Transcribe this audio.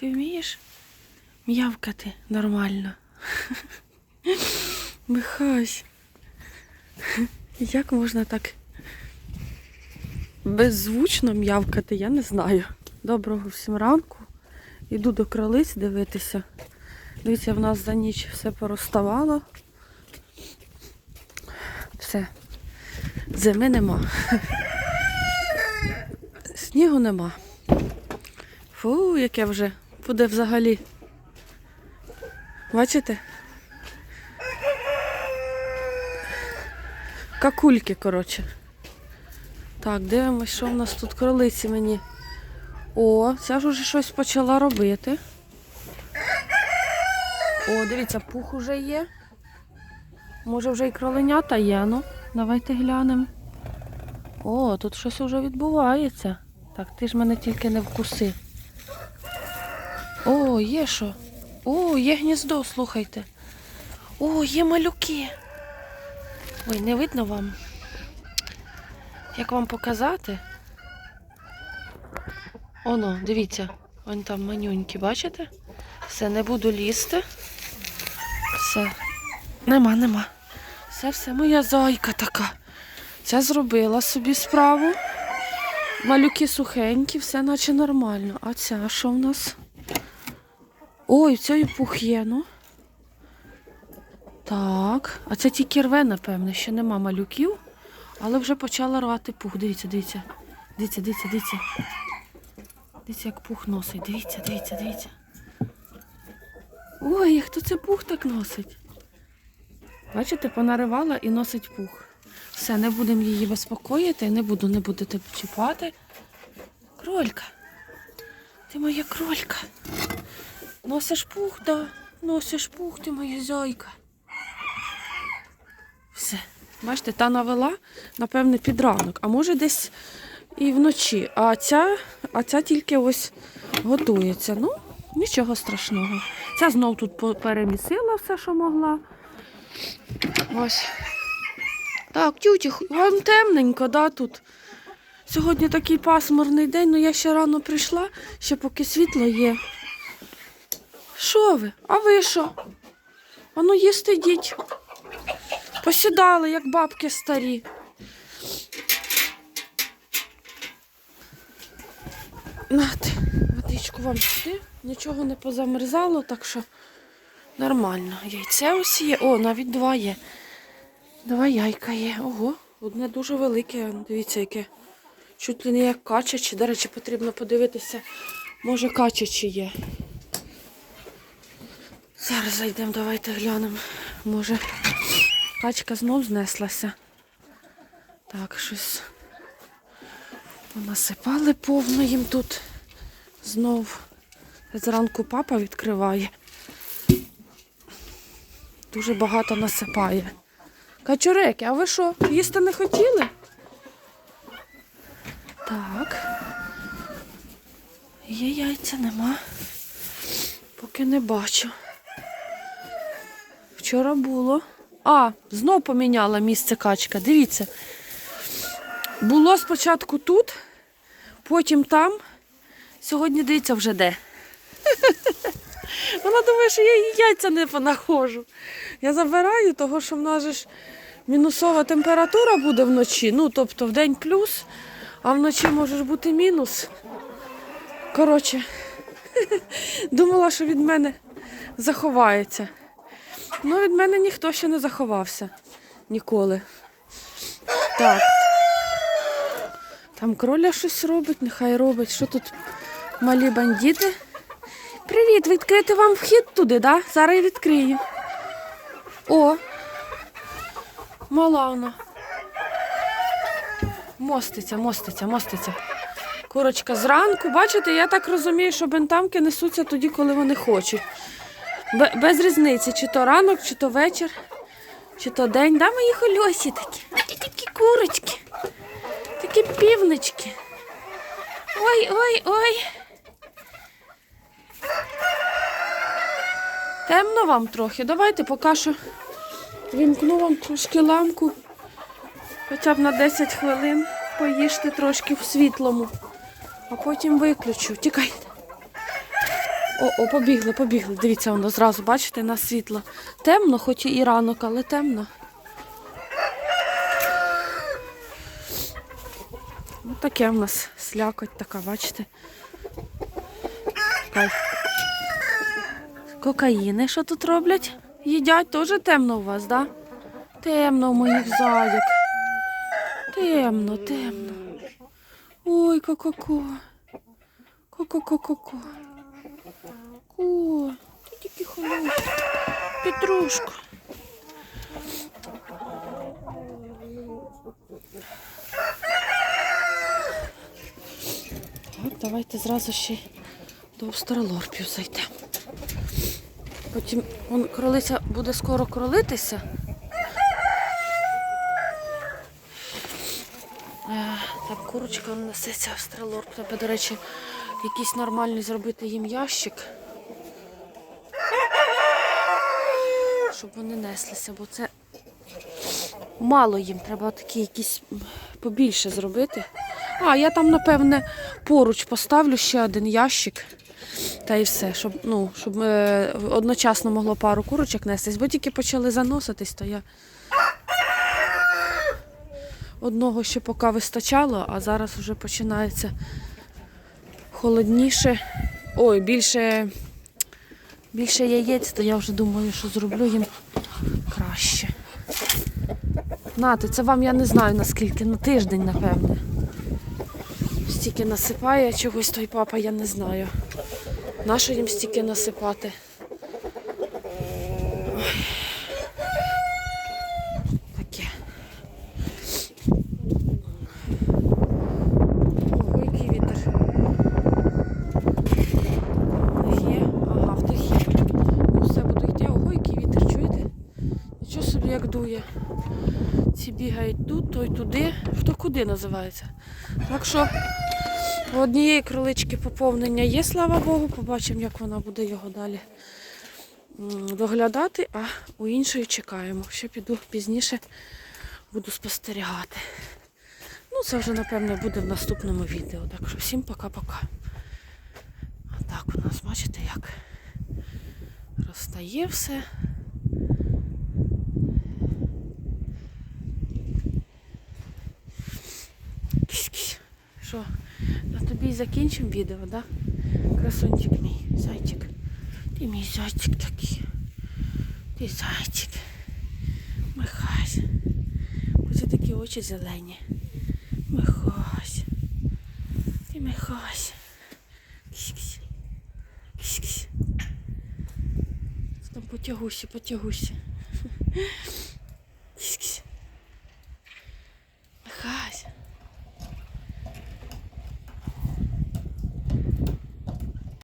Ти вмієш м'явкати нормально? Михась. Як можна так беззвучно м'явкати, я не знаю. Доброго всім ранку. Іду до кролиць дивитися. Дивіться, в нас за ніч все пороставало. Все. Зими нема. Снігу нема. Фу, яке вже буде взагалі. Бачите? Какульки, коротше. Так, дивимось, що в нас тут кролиці мені. О, ця ж уже щось почала робити. О, дивіться, пух уже є. Може вже і кроленята є, ну. Давайте глянемо. О, тут щось вже відбувається. Так, ти ж мене тільки не вкуси. О, є що? О, є гніздо, слухайте. О, є малюки. Ой, не видно вам. Як вам показати? Оно, дивіться, вон там манюнькі, бачите? Все, не буду лізти. Все. Нема, нема. Все, все, моя зайка така. Ця зробила собі справу. Малюки сухенькі, все наче нормально. А ця що в нас? Ой, в цієї пух є, ну. Так, а це тільки рве, напевне, ще нема малюків, але вже почала рвати пух. Дивіться, дивіться. Дивіться, дивіться, дивіться. Дивіться, як пух носить. Дивіться, дивіться, дивіться. Ой, хто це пух так носить? Бачите, понаривала і носить пух. Все, не будемо її безпокоїти, не буду, не будете чіпати. Кролька. Ти моя кролька. Носиш пух, да. Носиш пух, ти моя зайка. Все. Бачите, та навела, напевне, під ранок, а може десь і вночі. А ця, а ця тільки ось готується. Ну, нічого страшного. Ця знов тут перемісила все, що могла. Ось. Так, тюті, вам темненько, да, тут. Сьогодні такий пасмурний день, ну я ще рано прийшла, ще поки світло є. Що ви? А ви що? Ану їсти йдіть. Посідали, як бабки старі. Нате, водичку вам сюди. Нічого не позамерзало, так що нормально. Яйце ось є. О, навіть два є. Два яйка є. Ого, одне дуже велике. Дивіться, яке. Чуть ли не як качачі. До речі, потрібно подивитися. Може качачі є. Зараз зайдемо, давайте глянемо. Може, качка знов знеслася. Так, щось понасипали повно їм тут. Знов. Зранку папа відкриває. Дуже багато насипає. Качуреки, а ви що, їсти не хотіли? Так. Є яйця, нема. Поки не бачу. Вчора було. А, знов поміняла місце качка. Дивіться. Було спочатку тут, потім там. Сьогодні дивіться вже де. Вона думає, що я їй яйця не понаходжу. Я забираю, того що в нас ж мінусова температура буде вночі. Ну, тобто в день плюс, а вночі може бути мінус. Коротше, думала, що від мене заховається. Ну, від мене ніхто ще не заховався. Ніколи. Так. Там кроля щось робить, нехай робить. Що тут малі бандити? Привіт, відкрити вам вхід туди, да? Зараз я відкрию. О! Мала вона. Моститься, моститься, моститься. Курочка зранку, бачите, я так розумію, що бентамки несуться тоді, коли вони хочуть. Бе- Без різниці, чи то ранок, чи то вечір, чи то день. Да, мої хольосі такі. А такі курочки, такі півнички. Ой, ой, ой. Темно вам трохи. Давайте поки що вімкну вам трошки ламку. Хоча б на 10 хвилин поїжте трошки в світлому, а потім виключу. Тікайте. О, о, побігли, побігли. Дивіться, воно зразу, бачите, на світло. Темно, хоч і ранок, але темно. Ну, таке в нас слякоть така, бачите. Кайф. Кокаїни, що тут роблять? Їдять, теж темно у вас, да? Темно у моїх зайок. Темно, темно. Ой, ко-ко-ко. Ко-ко-ко-ко-ко. Ко, ти тільки хороший. Петрушка. Так, давайте зразу ще до австралорпів зайдемо. Потім он, кролиця буде скоро кролитися. Е, Так, курочка несеться австралорп. Треба, до речі, якийсь нормальний зробити їм ящик. Щоб вони неслися, бо це мало їм. Треба такі якісь побільше зробити. А, я там, напевне, поруч поставлю ще один ящик. Та і все, щоб, ну, щоб е, одночасно могло пару курочок нестись, бо тільки почали заноситись, то я одного ще поки вистачало, а зараз вже починається холодніше. Ой, більше, більше яєць, то я вже думаю, що зроблю їм краще. Нати, це вам я не знаю наскільки, на тиждень, напевне. Стільки насипає чогось той папа, я не знаю. Нащо їм стільки насипати? Ой. Таке. Ого, який вітер. Є? Ага, в тих є. Ну все, буду йти. Ого, який вітер, чуєте? Нічого собі як дує. Ці бігають тут, той туди. Хто куди називається. Так що у однієї кролички поповнення є, слава Богу. Побачимо, як вона буде його далі доглядати, а у іншої чекаємо. Ще піду пізніше буду спостерігати. Ну, це вже, напевне, буде в наступному відео. Так що всім пока-пока. А так у нас, бачите, як розстає все. Кись-кись. Що, на тобі і закінчимо відео, да? Красунчик мій, зайчик. Ти мій зайчик такий. Ти зайчик. Михась. Оце такі очі зелені. Михась. Ти Михась. Кись-кись. Там потягуся, потягуся.